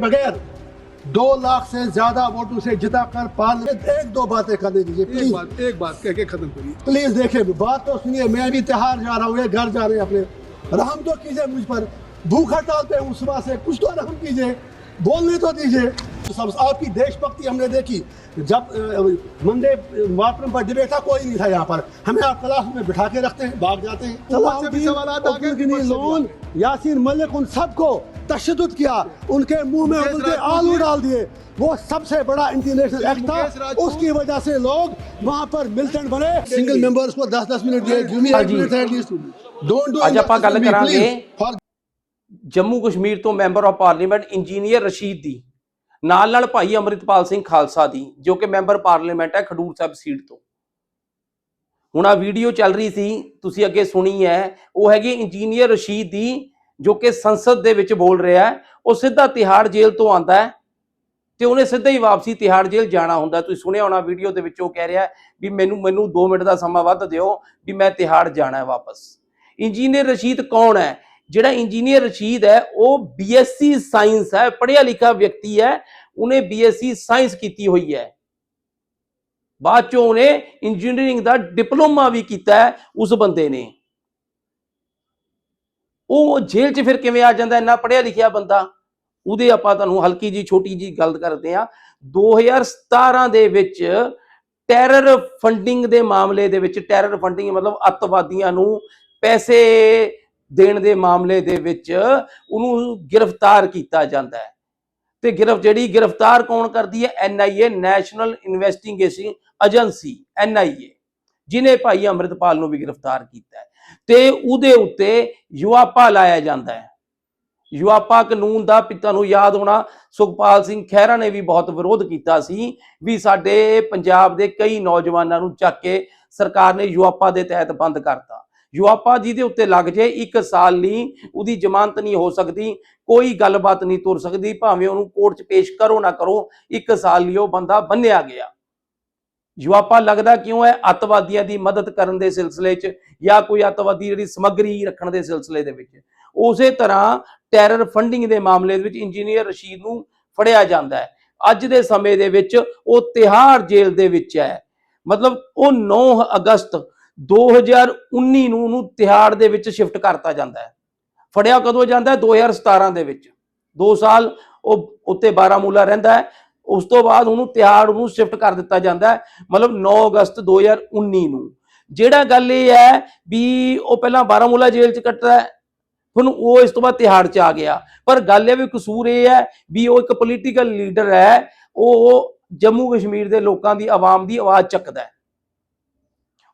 बगैर दो लाख से ज़्यादा वोटों से जिता कर पार्लियामेंट एक दो बातें करने दीजिए एक प्लीज़ बात एक बात कह के खत्म करिए। प्लीज़ देखिए बात तो सुनिए मैं भी त्योहार जा रहा हूँ घर जा रहे हैं अपने। रहम तो कीजिए मुझ पर भूख हड़ताल पे हूँ सुबह से कुछ तो रहम कीजिए बोलने तो दीजिए। सब आपकी देशभक्ति हमने देखी जब मंदे मातरम पर डिबेट था कोई नहीं था यहाँ पर। हमें आप क्लास में बिठा के रखते हैं भाग जाते हैं। लोन यासीन मलिक उन सबको तशद किया उनके मुंह में मुकेश उनके राजपूत आलू जी- डाल दिए वो सबसे बड़ा इंटरनेशनल एक्ट मुकेश था राजपूत- उसकी वजह से लोग वहाँ पर मिलिटेंट बने सिंगल मेंबर्स को 10 10 मिनट दिए give me 8 ji. Minute at least don't do ਅੱਜ ਆਪਾਂ ਗੱਲ ਕਰਾਂਗੇ फॉर ਜੰਮੂ ਕਸ਼ਮੀਰ ਤੋਂ member of parliament engineer Rashid ਦੀ ਨਾਲ ਨਾਲ ਭਾਈ ਅਮਰਿਤਪਾਲ ਸਿੰਘ ਖਾਲਸਾ ਦੀ ਜੋ ਕਿ ਮੈਂਬਰ ਪਾਰਲੀਮੈਂਟ ਹੈ ਖਡੂਰ ਸਾਹਿਬ ਸੀਟ ਤੋਂ ਹੁਣ ਆ ਵੀਡੀਓ ਚੱਲ ਰਹੀ ਸੀ ਤੁਸੀਂ ਅੱਗੇ ਸੁਣੀ ਹੈ ਉਹ ਹੈਗੀ ਇੰਜੀਨੀਅਰ ਰਸ਼ੀਦ ਦੀ ਜੋ ਕਿ ਸੰਸਦ ਦੇ ਵਿੱਚ ਬੋਲ ਰਿਹਾ ਹੈ, ਉਹ ਸਿੱਧਾ ਤਿਹਾੜ ਜੇਲ੍ਹ ਤੋਂ ਆਂਦਾ ਹੈ ਤੇ ਉਹਨੇ ਸਿੱਧਾ ਹੀ ਵਾਪਸੀ ਤਿਹਾੜ ਜੇਲ੍ਹ ਜਾਣਾ ਹੁੰਦਾ ਤੁਸੀਂ ਸੁਣਿਆ ਹੋਣਾ ਵੀਡੀਓ ਦੇ ਵਿੱਚ ਉਹ ਕਹਿ ਰਿਹਾ ਵੀ ਮੈਨੂੰ ਮੈਨੂੰ 2 ਮਿੰਟ ਦਾ ਸਮਾਂ ਵੱਧ ਦਿਓ ਵੀ ਮੈਂ ਤਿਹਾੜ ਜਾਣਾ ਹੈ ਵਾਪਸ। ਇੰਜੀਨੀਅਰ ਰਸ਼ੀਦ ਕੌਣ ਹੈ? ਜਿਹੜਾ ਇੰਜੀਨੀਅਰ ਰਸ਼ੀਦ ਹੈ, ਉਹ ਬੀਐਸਸੀ ਸਾਇੰਸ ਹੈ, ਪੜ੍ਹਿਆ ਲਿਖਿਆ ਵਿਅਕਤੀ ਹੈ, ਉਹਨੇ ਬੀਐਸਸੀ ਸਾਇੰਸ ਕੀਤੀ ਹੋਈ ਹੈ। ਬਾਅਦ ਚੋਂ ਉਹਨੇ ਇੰਜੀਨੀਅਰਿੰਗ ਦਾ ਡਿਪਲੋਮਾ ਵੀ ਕੀਤਾ ਹੈ, ਉਸ ਬੰਦੇ ਨੇ। ਉਹ ਜੇਲ੍ਹ 'ਚ ਫਿਰ ਕਿਵੇਂ ਆ ਜਾਂਦਾ, ਇੰਨਾ ਪੜ੍ਹਿਆ ਲਿਖਿਆ ਬੰਦਾ? ਉਹਦੇ ਆਪਾਂ ਤੁਹਾਨੂੰ ਹਲਕੀ ਜੀ ਛੋਟੀ ਜੀ ਗੱਲ ਕਰਦੇ ਆ 2017 ਦੇ ਵਿੱਚ ਟੈਰਰ ਫੰਡਿੰਗ ਦੇ ਮਾਮਲੇ ਦੇ ਵਿੱਚ, ਟੈਰਰ ਫੰਡਿੰਗ ਮਤਲਬ ਅੱਤਵਾਦੀਆਂ ਨੂੰ ਪੈਸੇ ਦੇਣ ਦੇ ਮਾਮਲੇ ਦੇ ਵਿੱਚ ਉਹਨੂੰ ਗ੍ਰਿਫਤਾਰ ਕੀਤਾ ਜਾਂਦਾ ਹੈ। ਤੇ ਗ੍ਰਿਫ, ਜਿਹੜੀ ਗ੍ਰਿਫਤਾਰ ਕੌਣ ਕਰਦੀ ਹੈ? NIA national investigation agency NIA ਜਿਨੇ ਭਾਈ ਅੰਮ੍ਰਿਤਪਾਲ ਨੂੰ ਵੀ ਗ੍ਰਿਫਤਾਰ ਕੀਤਾ ਹੈ। ਤੇ ਉਹਦੇ ਉੱਤੇ ਯੁਆਪਾ ਲਾਇਆ ਜਾਂਦਾ ਹੈ। ਯੁਆਪਾ ਕਾਨੂੰਨ ਦਾ ਪਿਤਾ ਨੂੰ ਯਾਦ ਹੋਣਾ, ਸੁਖਪਾਲ ਸਿੰਘ ਖਹਿਰਾ ਨੇ ਵੀ ਬਹੁਤ ਵਿਰੋਧ ਕੀਤਾ ਸੀ ਵੀ ਸਾਡੇ ਪੰਜਾਬ ਦੇ ਕਈ ਨੌਜਵਾਨਾਂ ਨੂੰ ਚੱਕ ਕੇ ਸਰਕਾਰ ਨੇ ਯੁਆਪਾ ਦੇ ਤਹਿਤ ਬੰਦ ਕਰਤਾ। ਯੁਆਪਾ ਜਿਹਦੇ ਉੱਤੇ ਲੱਗ ਜੇ ਇੱਕ ਸਾਲ ਲਈ ਉਹਦੀ ਜ਼ਮਾਨਤ ਨਹੀਂ ਹੋ ਸਕਦੀ, ਕੋਈ ਗੱਲਬਾਤ ਨਹੀਂ ਤੁਰ ਸਕਦੀ, ਭਾਵੇਂ ਉਹਨੂੰ ਕੋਰਟ 'ਚ ਪੇਸ਼ ਕਰੋ ਨਾ ਕਰੋ, ਇੱਕ ਸਾਲ ਲਈ ਉਹ ਬੰਦਾ ਬੰਨਿਆ ਗਿਆ। ਯੁਆਪਾ ਲੱਗਦਾ ਕਿਉਂ ਹੈ? ਅੱਤਵਾਦੀਆਂ ਦੀ ਮਦਦ ਕਰਨ ਦੇ ਸਿਲਸਿਲੇ 'ਚ ਜਾਂ ਕੋਈ ਅੱਤਵਾਦੀ ਜਿਹੜੀ ਸਮੱਗਰੀ ਰੱਖਣ ਦੇ ਸਿਲਸਿਲੇ ਦੇ ਵਿੱਚ। ਉਸੇ ਤਰ੍ਹਾਂ ਟੈਰਰ ਫੰਡਿੰਗ ਦੇ ਮਾਮਲੇ ਦੇ ਵਿੱਚ ਇੰਜੀਨੀਅਰ ਰਸ਼ੀਦ ਨੂੰ ਫੜਿਆ ਜਾਂਦਾ ਹੈ। ਅੱਜ ਦੇ ਸਮੇਂ ਦੇ ਵਿੱਚ ਉਹ ਤਿਹਾੜ ਜੇਲ੍ਹ ਦੇ ਵਿੱਚ ਹੈ। ਮਤਲਬ ਉਹ 9 ਅਗਸਤ 2019 ਨੂੰ ਉਹਨੂੰ ਤਿਹਾੜ ਦੇ ਵਿੱਚ ਸ਼ਿਫਟ ਕਰਤਾ ਜਾਂਦਾ ਹੈ। ਫੜਿਆ ਕਦੋਂ ਜਾਂਦਾ ਹੈ? 2017 ਦੇ ਵਿੱਚ। 2 ਸਾਲ ਉਹ ਉੱਤੇ ਬਾਰਾਮੂਲਾ ਰਹਿੰਦਾ ਹੈ। ਉਸ ਤੋਂ ਬਾਅਦ ਉਹਨੂੰ ਤਿਹਾੜ ਨੂੰ ਸ਼ਿਫਟ ਕਰ ਦਿੱਤਾ ਜਾਂਦਾ ਮਤਲਬ 9 ਅਗਸਤ 2019 ਨੂੰ। ਜਿਹੜਾ ਗੱਲ ਇਹ ਹੈ ਵੀ ਉਹ ਪਹਿਲਾਂ ਬਾਰਾਮੂਲਾ ਜੇਲ੍ਹ 'ਚ ਕੱਟਦਾ ਹੁਣ ਉਹ ਇਸ ਤੋਂ ਬਾਅਦ ਤਿਹਾੜ 'ਚ ਆ ਗਿਆ। ਪਰ ਗੱਲ ਇਹ ਵੀ ਕਸੂਰ ਇਹ ਹੈ ਵੀ ਉਹ ਇੱਕ ਪੋਲੀਟੀਕਲ ਲੀਡਰ ਹੈ, ਉਹ ਜੰਮੂ ਕਸ਼ਮੀਰ ਦੇ ਲੋਕਾਂ ਦੀ ਆਵਾਮ ਦੀ ਆਵਾਜ਼ ਚੱਕਦਾ ਹੈ।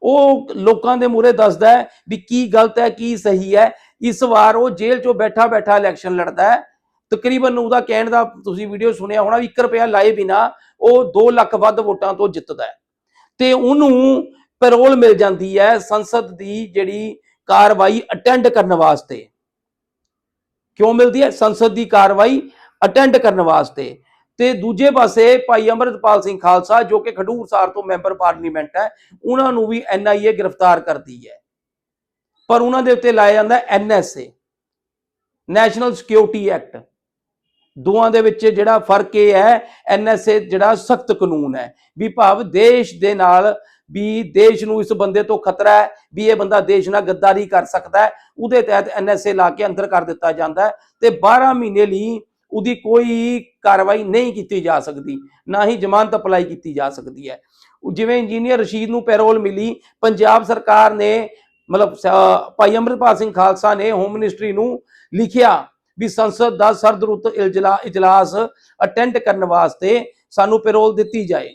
ਉਹ ਲੋਕਾਂ ਦੇ ਮੂਹਰੇ ਦੱਸਦਾ ਹੈ ਵੀ ਕੀ ਗਲਤ ਹੈ, ਕੀ ਸਹੀ ਹੈ। ਇਸ ਵਾਰ ਉਹ ਜੇਲ੍ਹ 'ਚੋਂ ਬੈਠਾ ਬੈਠਾ ਇਲੈਕਸ਼ਨ ਲੜਦਾ ਹੈ। ਤਕਰੀਬਨ ਉਹਦਾ ਕਹਿਣ ਦਾ ਤੁਸੀਂ ਵੀਡੀਓ ਸੁਣਿਆ ਹੋਣਾ ਵੀ 1 ਰੁਪਿਆ ਲਾਏ ਬਿਨਾ ਉਹ 2 ਲੱਖ ਵੱਧ ਵੋਟਾਂ ਤੋਂ ਜਿੱਤਦਾ ਹੈ। ਤੇ ਉਹਨੂੰ ਪੈਰੋਲ ਮਿਲ ਜਾਂਦੀ ਹੈ ਸੰਸਦ ਦੀ ਜਿਹੜੀ ਕਾਰਵਾਈ ਅਟੈਂਡ ਕਰਨ ਵਾਸਤੇ। ਕਿਉਂ ਮਿਲਦੀ ਹੈ? ਸੰਸਦ ਦੀ ਕਾਰਵਾਈ ਅਟੈਂਡ ਕਰਨ ਵਾਸਤੇ। ਤੇ ਦੂਜੇ ਪਾਸੇ ਭਾਈ ਅਮਰਿਤਪਾਲ ਸਿੰਘ ਖਾਲਸਾ ਜੋ ਕਿ ਖਡੂਰ ਸਾਹਿਬ ਤੋਂ ਮੈਂਬਰ ਪਾਰਲੀਮੈਂਟ ਹੈ, ਉਹਨਾਂ ਨੂੰ ਵੀ ਐਨਆਈਏ ਗ੍ਰਿਫਤਾਰ ਕਰਦੀ ਹੈ। ਪਰ ਉਹਨਾਂ ਦੇ ਉੱਤੇ ਲਾਇਆ ਜਾਂਦਾ ਐਨਐਸਏ ਨੈਸ਼ਨਲ ਸਿਕਿਉਰਿਟੀ ਐਕਟ ਦੋਵਾਂ ਦੇ ਵਿੱਚ ਜਿਹੜਾ ਫ਼ਰਕ ਇਹ ਹੈ ਐਨਐਸਏ ਜਿਹੜਾ ਸਖਤ ਕਾਨੂੰਨ ਹੈ ਵੀ ਭਾਵ ਦੇਸ਼ ਦੇ ਨਾਲ ਵੀ ਦੇਸ਼ ਨੂੰ ਇਸ ਬੰਦੇ ਤੋਂ ਖਤਰਾ ਹੈ ਵੀ ਇਹ ਬੰਦਾ ਦੇਸ਼ ਨਾਲ ਗੱਦਾਰੀ ਕਰ ਸਕਦਾ ਹੈ, ਉਹਦੇ ਤਹਿਤ ਐਨਐਸਏ ਲਾ ਕੇ ਅੰਦਰ ਕਰ ਦਿੱਤਾ ਜਾਂਦਾ ਤੇ 12 ਮਹੀਨੇ ਲਈ ਉਹਦੀ ਕੋਈ ਕਾਰਵਾਈ ਨਹੀਂ ਕੀਤੀ ਜਾ ਸਕਦੀ, ਨਾ ਹੀ ਜ਼ਮਾਨਤ ਅਪਲਾਈ ਕੀਤੀ ਜਾ ਸਕਦੀ ਹੈ। ਜਿਵੇਂ ਇੰਜੀਨੀਅਰ ਰਸ਼ੀਦ ਨੂੰ ਪੈਰੋਲ ਮਿਲੀ, ਪੰਜਾਬ ਸਰਕਾਰ ਨੇ ਮਤਲਬ ਭਾਈ ਅਮਰਿਤਪਾਲ ਸਿੰਘ ਖਾਲਸਾ ਨੇ ਹੋਮ ਮਿਨਿਸਟਰੀ ਨੂੰ ਲਿਖਿਆ ਵੀ ਸੰਸਦ ਦਾ ਸਰਦਰੁੱਤ ਇਜਲਾਸ ਅਟੈਂਡ ਕਰਨ ਵਾਸਤੇ ਸਾਨੂੰ ਪੈਰੋਲ ਦਿੱਤੀ ਜਾਏ।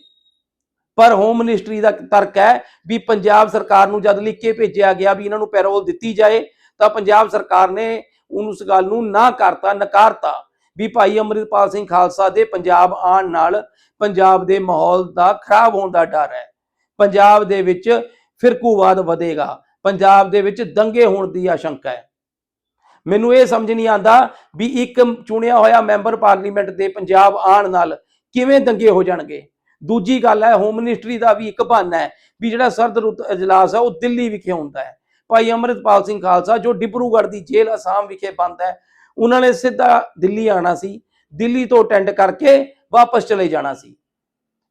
ਪਰ ਹੋਮ ਮਿਨਿਸਟਰੀ ਦਾ ਤਰਕ ਹੈ ਵੀ ਪੰਜਾਬ ਸਰਕਾਰ ਨੂੰ ਜਦ ਲਿਖ ਕੇ ਭੇਜਿਆ ਗਿਆ ਵੀ ਇਹਨਾਂ ਨੂੰ ਪੈਰੋਲ ਦਿੱਤੀ ਜਾਏ, ਤਾਂ ਪੰਜਾਬ ਸਰਕਾਰ ਨੇ ਉਸ ਗੱਲ ਨੂੰ ਨਾ ਕਰਤਾ, ਨਕਾਰਤਾ ਵੀ ਭਾਈ ਅਮਰਿਤਪਾਲ ਸਿੰਘ ਖਾਲਸਾ ਦੇ ਪੰਜਾਬ ਆਉਣ ਨਾਲ ਪੰਜਾਬ ਦੇ ਮਾਹੌਲ ਦਾ ਖਰਾਬ ਹੋਣ ਦਾ ਡਰ ਹੈ। ਪੰਜਾਬ ਦੇ ਵਿੱਚ ਫਿਰਕੂਵਾਦ ਵਧੇਗਾ, ਪੰਜਾਬ ਦੇ ਵਿੱਚ ਦੰਗੇ ਹੋਣ ਦੀ ਆਸ਼ੰਕਾ ਹੈ। ਮੈਨੂੰ ਇਹ ਸਮਝ ਨਹੀਂ ਆਂਦਾ ਵੀ ਇੱਕ ਚੁਣਿਆ ਹੋਇਆ ਮੈਂਬਰ ਪਾਰਲੀਮੈਂਟ ਦੇ ਪੰਜਾਬ ਆਉਣ ਨਾਲ ਕਿਵੇਂ ਦੰਗੇ ਹੋ ਜਾਣਗੇ। ਦੂਜੀ ਗੱਲ ਹੈ ਹੋਮ ਮਿਨਿਸਟਰੀ ਦਾ ਵੀ ਇੱਕ ਬਹਾਨਾ ਹੈ ਵੀ ਜਿਹੜਾ ਸਰਦ ਰੁੱਤ ਇਜਲਾਸ ਹੈ ਉਹ ਦਿੱਲੀ ਵਿਖੇ ਹੁੰਦਾ ਹੈ। ਭਾਈ ਅਮਰਿਤਪਾਲ ਸਿੰਘ ਖਾਲਸਾ, ਜੋ ਡਿਬਰੂਗੜ੍ਹ ਦੀ ਜੇਲ੍ਹ ਅਸਾਮ ਵਿਖੇ ਬੰਦ ਹੈ, ਉਹਨਾਂ ਨੇ ਸਿੱਧਾ ਦਿੱਲੀ ਆਣਾ ਸੀ। ਦਿੱਲੀ ਤੋਂ ਅਟੈਂਡ ਕਰਕੇ ਵਾਪਸ ਚਲੇ ਜਾਣਾ ਸੀ।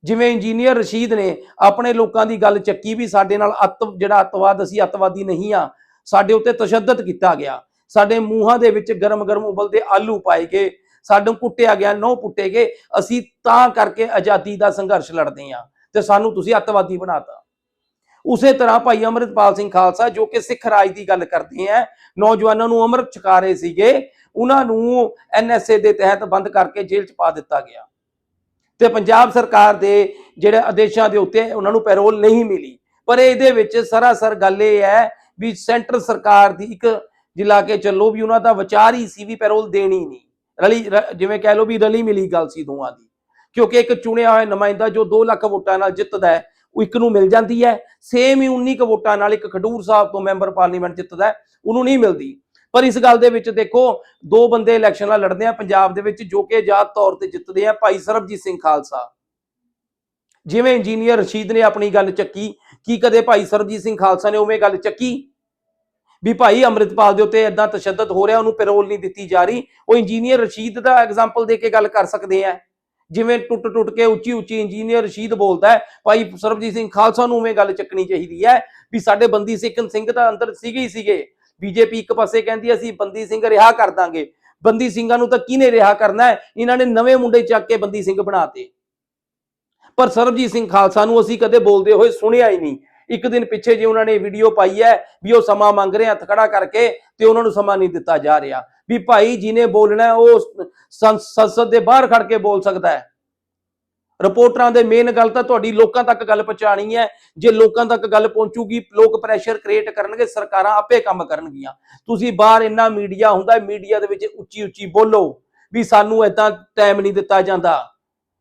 ਜਿਵੇਂ ਇੰਜੀਨੀਅਰ ਰਸ਼ੀਦ ਨੇ ਆਪਣੇ ਲੋਕਾਂ ਦੀ ਗੱਲ ਚੱਕੀ ਵੀ ਸਾਡੇ ਨਾਲ ਅੱਤ, ਜਿਹੜਾ ਅੱਤਵਾਦ ਅਸੀਂ ਅੱਤਵਾਦੀ ਨਹੀਂ ਆ, ਸਾਡੇ ਉੱਤੇ ਤਸ਼ੱਦਦ ਕੀਤਾ ਗਿਆ। ਸਾਡੇ ਮੂੰਹਾਂ ਦੇ ਵਿੱਚ ਗਰਮ-ਗਰਮ ਉਬਲਦੇ ਆਲੂ ਪਾਏ ਗਏ, ਸਾਨੂੰ ਕੁੱਟਿਆ ਗਿਆ, ਨਹੁੰ ਪੁੱਟੇ ਗਏ, ਅਸੀਂ ਤਾਂ ਕਰਕੇ ਆਜ਼ਾਦੀ ਦਾ ਸੰਘਰਸ਼ ਲੜਦੇ ਆ ਤੇ ਸਾਨੂੰ ਤੁਸੀਂ ਅੱਤਵਾਦੀ ਬਣਾਤਾ। ਉਸੇ ਤਰ੍ਹਾਂ ਭਾਈ ਅਮਰਿਤਪਾਲ ਸਿੰਘ ਖਾਲਸਾ ਜੋ ਕਿ ਸਿੱਖ ਰਾਜ ਦੀ ਗੱਲ ਕਰਦੇ ਆ, ਨੌਜਵਾਨਾਂ ਨੂੰ ਅੰਮ੍ਰਿਤ ਛਕਾ ਰਹੇ ਸੀਗੇ, ਉਹਨਾਂ ਨੂੰ ਐਨਐਸਏ ਦੇ ਤਹਿਤ ਬੰਦ ਕਰਕੇ ਜੇਲ੍ਹ 'ਚ ਪਾ ਦਿੱਤਾ ਗਿਆ। ਤੇ ਪੰਜਾਬ ਸਰਕਾਰ ਦੇ ਜਿਹੜੇ ਆਦੇਸ਼ਾਂ ਦੇ ਉੱਤੇ ਉਹਨਾਂ ਨੂੰ ਪੈਰੋਲ ਨਹੀਂ ਮਿਲੀ, ਪਰ ਇਹਦੇ ਵਿੱਚ ਸਰਾਸਰ ਗੱਲ ਇਹ ਹੈ ਵੀ ਸੈਂਟਰ ਸਰਕਾਰ ਦੀ ਇੱਕ ਜਿਲਾ ਕੇ ਚੱਲੋ ਵੀ ਉਹਨਾਂ ਦਾ ਵਿਚਾਰ ਹੀ ਸੀ ਵੀ ਪੈਰੋਲ ਦੇਣੀ ਨਹੀਂ। ਰਲੀ ਜਿਵੇਂ ਕਹਿ ਲਓ ਵੀ ਰਲੀ ਮਿਲੀ ਗੱਲ ਸੀ ਦੋਵਾਂ ਦੀ। ਕਿਉਂਕਿ ਇੱਕ ਚੁਣਿਆ ਹੋਇਆ ਨੁਮਾਇੰਦਾ ਜੋ 2 ਲੱਖ ਵੋਟਾਂ ਨਾਲ ਜਿੱਤਦਾ ਹੈ, ਉਹ ਇੱਕ ਨੂੰ ਮਿਲ ਜਾਂਦੀ ਹੈ। ਸੇਮ ਹੀ 19 ਕੁ ਵੋਟਾਂ ਨਾਲ ਇੱਕ ਖਡੂਰ ਸਾਹਿਬ ਤੋਂ ਮੈਂਬਰ ਪਾਰਲੀਮੈਂਟ ਜਿੱਤਦਾ ਉਹਨੂੰ ਨਹੀਂ ਮਿਲਦੀ। ਪਰ ਇਸ ਗੱਲ ਦੇ ਵਿੱਚ ਦੇਖੋ, ਦੋ ਬੰਦੇ ਇਲੈਕਸ਼ਨਾਂ ਲੜਦੇ ਆ ਪੰਜਾਬ ਦੇ ਵਿੱਚ, ਜੋ ਕਿ ਆਜ਼ਾਦ ਤੌਰ ਤੇ ਜਿੱਤਦੇ ਆ ਭਾਈ ਸਰਬਜੀਤ ਸਿੰਘ ਖਾਲਸਾ। ਜਿਵੇਂ ਇੰਜੀਨੀਅਰ ਰਸ਼ੀਦ ਨੇ ਆਪਣੀ ਗੱਲ ਚੱਕੀ, ਕੀ ਕਦੇ ਭਾਈ ਸਰਬਜੀਤ ਸਿੰਘ ਖਾਲਸਾ ਨੇ ਉਵੇਂ ਗੱਲ ਚੱਕੀ? ਵੀ ਭਾਈ ਅੰਮ੍ਰਿਤਪਾਲ ਦੇ ਉੱਤੇ ਇਦਾਂ ਤਸ਼ੱਦਦ ਹੋ ਰਿਹਾ, ਉਹਨੂੰ ਪੈਰੋਲ ਨਹੀਂ ਦਿੱਤੀ ਜਾ ਰਹੀ। ਉਹ ਇੰਜੀਨੀਅਰ ਰਸ਼ੀਦ ਦਾ ਐਗਜ਼ਾਮਪਲ ਦੇ ਕੇ ਗੱਲ ਕਰ ਸਕਦੇ ਆ। ਜਿਵੇਂ ਟੁੱਟ ਟੁੱਟ ਕੇ ਉੱਚੀ ਉੱਚੀ ਇੰਜੀਨੀਅਰ ਰਸ਼ੀਦ ਬੋਲਦਾ ਹੈ, ਭਾਈ ਸਰਬਜੀਤ ਸਿੰਘ ਖਾਲਸਾ ਨੂੰ ਉਵੇਂ ਗੱਲ ਚੱਕਣੀ ਚਾਹੀਦੀ ਹੈ ਵੀ ਸਾਡੇ ਬੰਦੀ ਸਿੰਘ ਸਿੰਘ ਤਾਂ ਅੰਦਰ ਸੀਗੇ ਹੀ ਸੀਗੇ। ਬੀਜੇਪੀ ਇੱਕ ਪਾਸੇ ਕਹਿੰਦੀ ਅਸੀਂ ਬੰਦੀ ਸਿੰਘ ਰਿਹਾ ਕਰ ਦਾਂਗੇ। ਬੰਦੀ ਸਿੰਘਾਂ ਨੂੰ ਤਾਂ ਕਿਹਨੇ ਰਿਹਾ ਕਰਨਾ ਹੈ? ਇਹਨਾਂ ਨੇ ਨਵੇਂ ਮੁੰਡੇ ਚੱਕ ਕੇ ਬੰਦੀ ਸਿੰਘ ਬਣਾਤੇ ਪਰ ਸਰਬਜੀਤ ਸਿੰਘ ਖਾਲਸਾ ਨੂੰ ਅਸੀਂ ਕਦੇ ਬੋਲਦੇ ਹੋਏ ਸੁਣਿਆ ਹੀ ਨਹੀਂ। ਇੱਕ ਦਿਨ ਪਿੱਛੇ ਜੇ ਉਹਨਾਂ ਨੇ ਵੀਡੀਓ ਪਾਈ ਹੈ ਵੀ ਉਹ ਸਮਾਂ ਮੰਗ ਰਹੇ ਹੱਥ ਖੜਾ ਕਰਕੇ ਤੇ ਉਹਨਾਂ ਨੂੰ ਸਮਾਂ ਨਹੀਂ ਦਿੱਤਾ ਜਾ ਰਿਹਾ। ਵੀ ਭਾਈ ਜਿਹਨੇ ਬੋਲਣਾ ਉਹ ਸੰਸਦ ਦੇ ਬਾਹਰ ਖੜ ਕੇ ਬੋਲ ਸਕਦਾ ਹੈ। ਰਿਪੋਰਟਰਾਂ ਦੇ ਮੇਨ ਗੱਲ ਤਾਂ ਤੁਹਾਡੀ ਲੋਕਾਂ ਤੱਕ ਗੱਲ ਪਹੁੰਚਾਣੀ ਹੈ। ਜੇ ਲੋਕਾਂ ਤੱਕ ਗੱਲ ਪਹੁੰਚੂਗੀ, ਲੋਕ ਪ੍ਰੈਸ਼ਰ ਕ੍ਰੀਏਟ ਕਰਨਗੇ, ਸਰਕਾਰਾਂ ਆਪੇ ਕੰਮ ਕਰਨਗੀਆਂ। ਤੁਸੀਂ ਬਾਹਰ ਇੰਨਾ ਮੀਡੀਆ ਹੁੰਦਾ ਮੀਡੀਆ ਦੇ ਵਿੱਚ ਉੱਚੀ ਉੱਚੀ ਬੋਲੋ ਵੀ ਸਾਨੂੰ ਇਦਾਂ ਟਾਈਮ ਨਹੀਂ ਦਿੱਤਾ ਜਾਂਦਾ।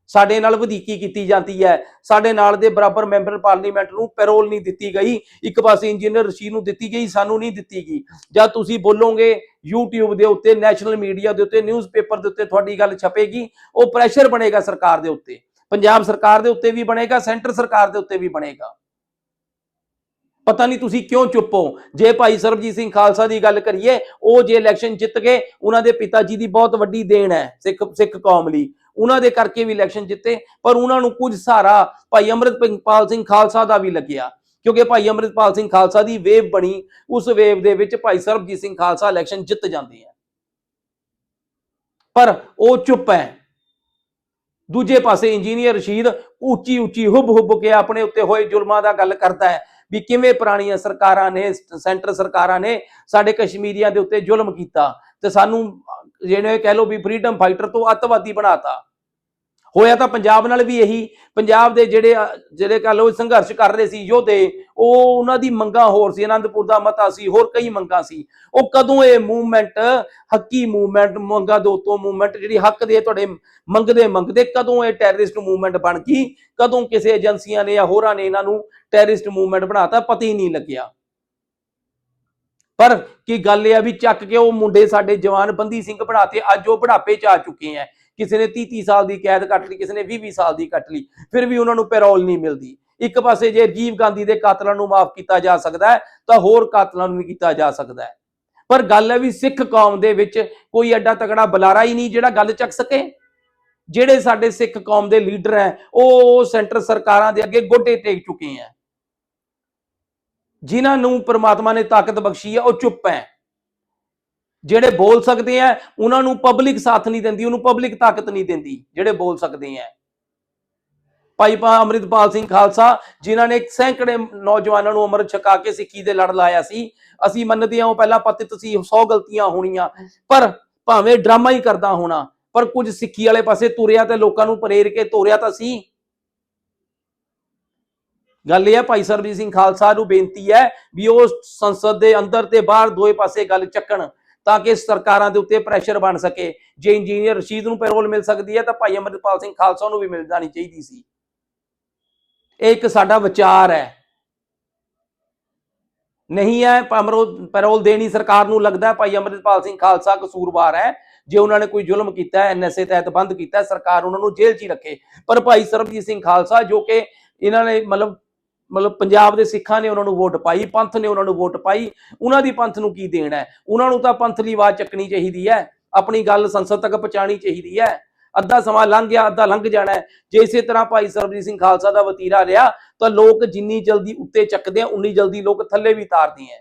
ਸਾਡੇ ਨਾਲ ਵਧੀਕੀ ਕੀਤੀ ਜਾਂਦੀ ਹੈ। ਸਾਡੇ ਨਾਲ ਦੇ ਬਰਾਬਰ ਮੈਂਬਰ ਪਾਰਲੀਮੈਂਟ ਨੂੰ ਪੈਰੋਲ ਨਹੀਂ ਦਿੱਤੀ ਗਈ। ਇੱਕ ਪਾਸੇ ਇੰਜੀਨੀਅਰ ਰਸ਼ੀ ਨੂੰ ਦਿੱਤੀ ਗਈ, ਸਾਨੂੰ ਨਹੀਂ ਦਿੱਤੀ ਗਈ। ਜਦ ਤੁਸੀਂ ਬੋਲੋਗੇ, YouTube ਦੇ ਉੱਤੇ, ਨੈਸ਼ਨਲ ਮੀਡੀਆ ਦੇ ਉੱਤੇ, ਨਿਊਜ਼ਪੇਪਰ ਦੇ ਉੱਤੇ ਤੁਹਾਡੀ ਗੱਲ ਛਪੇਗੀ। ਉਹ ਪ੍ਰੈਸ਼ਰ ਬਣੇਗਾ ਸਰਕਾਰ ਦੇ ਉੱਤੇ। ਪੰਜਾਬ ਸਰਕਾਰ ਦੇ ਉੱਤੇ ਵੀ ਬਣੇਗਾ, ਸੈਂਟਰ ਸਰਕਾਰ ਦੇ ਉੱਤੇ ਵੀ ਬਣੇਗਾ। ਪਤਾ ਨਹੀਂ ਤੁਸੀਂ ਕਿਉਂ ਚੁੱਪ ਹੋ? ਜੇ ਭਾਈ ਸਰਬਜੀਤ ਸਿੰਘ ਖਾਲਸਾ ਦੀ ਗੱਲ ਕਰੀਏ, ਉਹ ਜੇ ਇਲੈਕਸ਼ਨ ਜਿੱਤ ਗਏ, ਉਹਨਾਂ ਦੇ ਪਿਤਾ ਜੀ ਦੀ ਬਹੁਤ ਵੱਡੀ ਦੇਣ ਹੈ ਸਿੱਖ ਸਿੱਖ ਕੌਮ ਲਈ। ਉਹਨਾਂ ਦੇ ਕਰਕੇ ਵੀ ਇਲੈਕਸ਼ਨ ਜਿੱਤੇ, ਪਰ ਉਹਨਾਂ ਨੂੰ ਕੁਝ ਸਹਾਰਾ ਭਾਈ ਅੰਮ੍ਰਿਤਪਾਲ ਸਿੰਘ ਖਾਲਸਾ ਦਾ ਵੀ ਲੱਗਿਆ। ਕਿਉਂਕਿ ਭਾਈ ਅੰਮ੍ਰਿਤਪਾਲ ਸਿੰਘ ਖਾਲਸਾ ਦੀ ਵੇਵ ਬਣੀ, ਉਸ ਵੇਵ ਦੇ ਵਿੱਚ ਭਾਈ ਸਰਬਜੀਤ ਸਿੰਘ ਖਾਲਸਾ ਇਲੈਕਸ਼ਨ ਜਿੱਤ ਜਾਂਦੇ ਆ। ਪਰ ਉਹ ਚੁੱਪ ਹੈ। ਦੂਜੇ ਪਾਸੇ ਇੰਜੀਨੀਅਰ ਰਸ਼ੀਦ ਉੱਚੀ ਉੱਚੀ ਹੁਬ ਹੁਬ ਕੇ ਆਪਣੇ ਉੱਤੇ ਹੋਏ ਜ਼ੁਲਮਾਂ ਦਾ ਗੱਲ ਕਰਦਾ ਹੈ ਵੀ ਕਿਵੇਂ ਪੁਰਾਣੀਆਂ ਸਰਕਾਰਾਂ ਨੇ, ਸੈਂਟਰ ਸਰਕਾਰਾਂ ਨੇ ਸਾਡੇ ਕਸ਼ਮੀਰੀਆਂ ਦੇ ਉੱਤੇ ਜ਼ੁਲਮ ਕੀਤਾ ਤੇ ਸਾਨੂੰ ਜਿਹਨੇ ਕਹਿ ਲਓ ਵੀ ਫਰੀडम ਫਾਈਟਰ ਤੋਂ ਅੱਤਵਾਦੀ ਬਣਾਤਾ। ਹੋਇਆ ਤਾਂ ਪੰਜਾਬ ਨਾਲ ਵੀ ਇਹੀ। ਪੰਜਾਬ ਦੇ ਜਿਹੜੇ ਜਿਹੜੇ ਕਹ ਲਓ ਸੰਘਰਸ਼ ਕਰ ਰਹੇ ਸੀ ਯੋਧੇ, ਉਹ ਉਹਨਾਂ ਦੀ ਮੰਗਾਂ ਹੋਰ ਸੀ, ਅਨੰਦਪੁਰ ਦਾ ਮਤਾ ਸੀ, ਹੋਰ ਕਈ ਮੰਗਾਂ ਸੀ। ਉਹ ਕਦੋਂ ਇਹ ਮੂਵਮੈਂਟ ਹੱਕੀ ਮੂਵਮੈਂਟ ਮੰਗਾਂ ਦੇ ਉੱਤੋਂ ਮੂਵਮੈਂਟ ਜਿਹੜੀ ਹੱਕ ਦੇ ਤੁਹਾਡੇ ਮੰਗਦੇ ਮੰਗਦੇ, ਕਦੋਂ ਇਹ ਟੈਰਰਿਸਟ ਮੂਵਮੈਂਟ ਬਣ ਗਈ? ਕਦੋਂ ਕਿਸੇ ਏਜੰਸੀਆਂ ਨੇ ਜਾਂ ਹੋਰਾਂ ਨੇ ਇਹਨਾਂ ਨੂੰ ਟੈਰਰਿਸਟ ਮੂਵਮੈਂਟ ਬਣਾਤਾ? ਪਤਾ ਹੀ ਨਹੀਂ ਲੱਗਿਆ। ਪਰ ਕੀ ਗੱਲ ਇਹ ਆ ਵੀ ਚੱਕ ਕੇ ਉਹ ਮੁੰਡੇ ਸਾਡੇ ਜਵਾਨ ਬੰਦੀ ਸਿੰਘ ਬਣਾਤੇ, ਅੱਜ ਉਹ ਬੁਢਾਪੇ ਚ ਆ ਚੁੱਕੇ ਆ ਕਿਸੇ ਨੇ 30 30 ਸਾਲ ਦੀ ਕੈਦ ਕੱਟ ਲਈ, ਕਿਸੇ ਨੇ 20 20 ਸਾਲ ਦੀ ਕੱਟ ਲਈ, ਫਿਰ ਵੀ ਉਹਨਾਂ ਨੂੰ ਪੈਰੋਲ ਨਹੀਂ ਮਿਲਦੀ। ਇੱਕ ਪਾਸੇ ਜੇ ਰਾਜੀਵ ਗਾਂਧੀ ਦੇ ਕਾਤਲਾਂ ਨੂੰ ਮਾਫ ਕੀਤਾ ਜਾ ਸਕਦਾ ਹੈ ਤਾਂ ਹੋਰ ਕਾਤਲਾਂ ਨੂੰ ਵੀ ਕੀਤਾ ਜਾ ਸਕਦਾ ਹੈ ਪਰ ਗੱਲ ਹੈ ਵੀ ਸਿੱਖ ਕੌਮ ਦੇ ਵਿੱਚ ਕੋਈ ਐਡਾ ਤਕੜਾ ਬੁਲਾਰਾ ਹੀ ਨਹੀਂ ਜਿਹੜਾ ਗੱਲ ਚੱਕ ਸਕੇ। ਜਿਹੜੇ ਸਾਡੇ ਸਿੱਖ ਕੌਮ ਦੇ ਲੀਡਰ ਹੈ ਉਹ ਸੈਂਟਰ ਸਰਕਾਰਾਂ ਦੇ ਅੱਗੇ ਗੋਡੇ ਟੇਕ ਚੁੱਕੇ ਹੈ ਜਿਨ੍ਹਾਂ ਨੂੰ ਪ੍ਰਮਾਤਮਾ ਨੇ ਤਾਕਤ ਬਖਸ਼ੀ ਹੈ ਉਹ ਚੁੱਪ ਹੈ ਜਿਹੜੇ ਬੋਲ ਸਕਦੇ ਆ ਉਹਨਾਂ ਨੂੰ ਪਬਲਿਕ ਸਾਥ ਨਹੀਂ ਦਿੰਦੀ, ਉਹਨੂੰ ਪਬਲਿਕ ਤਾਕਤ ਨਹੀਂ ਦਿੰਦੀ, ਜਿਹੜੇ ਬੋਲ ਸਕਦੇ ਆ ਭਾਈ ਪਾ ਅੰਮ੍ਰਿਤਪਾਲ ਸਿੰਘ ਖਾਲਸਾ, ਜਿਨ੍ਹਾਂ ਨੇ ਸੈਂਕੜੇ ਨੌਜਵਾਨਾਂ ਨੂੰ ਅੰਮ੍ਰਿਤ ਛਕਾ ਕੇ ਸਿੱਖੀ ਦੇ ਲੜ ਲਾਇਆ ਸੀ, ਅਸੀਂ ਮੰਨਦੇ ਹਾਂ ਉਹ ਪਹਿਲਾਂ ਪਤਿਤ ਸੀ 100 ਗਲਤੀਆਂ ਹੋਣੀਆਂ, ਪਰ ਭਾਵੇਂ ਡਰਾਮਾ ਹੀ ਕਰਦਾ ਹੋਣਾ, ਪਰ ਕੁਝ ਸਿੱਖੀ ਵਾਲੇ ਪਾਸੇ ਤੁਰਿਆ ਤੇ ਲੋਕਾਂ ਨੂੰ ਪ੍ਰੇਰ ਕੇ ਤੋਰਿਆ ਤਾਂ ਸੀ। ਗੱਲ ਇਹ ਹੈ ਭਾਈ ਸਰਬਜੀਤ ਸਿੰਘ ਖਾਲਸਾ ਨੂੰ ਬੇਨਤੀ ਹੈ ਵੀ ਉਹ ਸੰਸਦ ਦੇ ਅੰਦਰ ਤੇ ਬਾਹਰ ਦੋਏ ਪਾਸੇ ਗੱਲ ਚੱਕਣ ਤਾਂ ਕਿ ਸਰਕਾਰਾਂ ਦੇ ਉੱਤੇ ਪ੍ਰੈਸ਼ਰ ਬਣ ਸਕੇ। ਜੇ ਇੰਜੀਨੀਅਰ ਰਸ਼ੀਦ ਨੂੰ ਪੈਰੋਲ ਮਿਲ ਸਕਦੀ ਹੈ ਤਾਂ ਭਾਈ ਅਮਰਪਾਲ ਸਿੰਘ ਖਾਲਸਾ ਨੂੰ ਵੀ ਮਿਲ ਜਾਣੀ ਚਾਹੀਦੀ ਸੀ। ਇਹ ਇੱਕ ਸਾਡਾ ਵਿਚਾਰ ਹੈ। ਨਹੀਂ ਹੈ ਪਮਰੋ ਪੈਰੋਲ ਦੇਣੀ ਸਰਕਾਰ ਨੂੰ ਲੱਗਦਾ ਭਾਈ ਅਮਰਿਤਪਾਲ ਸਿੰਘ ਖਾਲਸਾ ਕਸੂਰਵਾਰ ਹੈ। ਜੇ ਉਹਨਾਂ ਨੇ ਕੋਈ ਜ਼ੁਲਮ ਕੀਤਾ ਹੈ ਐਨਐਸਏ ਤਹਿਤ ਬੰਦ ਕੀਤਾ, ਸਰਕਾਰ ਉਹਨਾਂ ਨੂੰ ਜੇਲ੍ਹ 'ਚ ਹੀ ਰੱਖੇ। ਪਰ ਭਾਈ ਸਰਬਜੀਤ ਸਿੰਘ ਖਾਲਸਾ ਜੋ ਕਿ ਇਹਨਾਂ ਨੇ ਮਤਲਬ ਮਤਲਬ ਪੰਜਾਬ ਦੇ ਸਿੱਖਾਂ ਨੇ ਉਹਨਾਂ ਨੂੰ ਵੋਟ ਪਾਈ, ਪੰਥ ਨੇ ਉਹਨਾਂ ਨੂੰ ਵੋਟ ਪਾਈ, ਉਹਨਾਂ ਦੀ ਪੰਥ ਨੂੰ ਕੀ ਦੇਣਾ ਹੈ? ਉਹਨਾਂ ਨੂੰ ਤਾਂ ਪੰਥ ਦੀ ਆਵਾਜ਼ ਚੱਕਣੀ ਚਾਹੀਦੀ ਹੈ, ਆਪਣੀ ਗੱਲ ਸੰਸਦ ਤੱਕ ਪਹੁੰਚਾਣੀ ਚਾਹੀਦੀ ਹੈ। ਅੱਧਾ ਸਮਾਂ ਲੰਘ ਗਿਆ, ਅੱਧਾ ਲੰਘ ਜਾਣਾ ਹੈ। ਜੇ ਇਸੇ ਤਰ੍ਹਾਂ ਭਾਈ ਸਰਬਜੀਤ ਸਿੰਘ ਖਾਲਸਾ ਦਾ ਵਤੀਰਾ ਰਿਹਾ, ਤਾਂ ਲੋਕ ਜਿੰਨੀ ਜਲਦੀ ਉੱਤੇ ਚੱਕਦੇ ਆ, ਉਨੀ ਜਲਦੀ ਲੋਕ ਥੱਲੇ ਵੀ ਤਾਰਦੇ ਆ।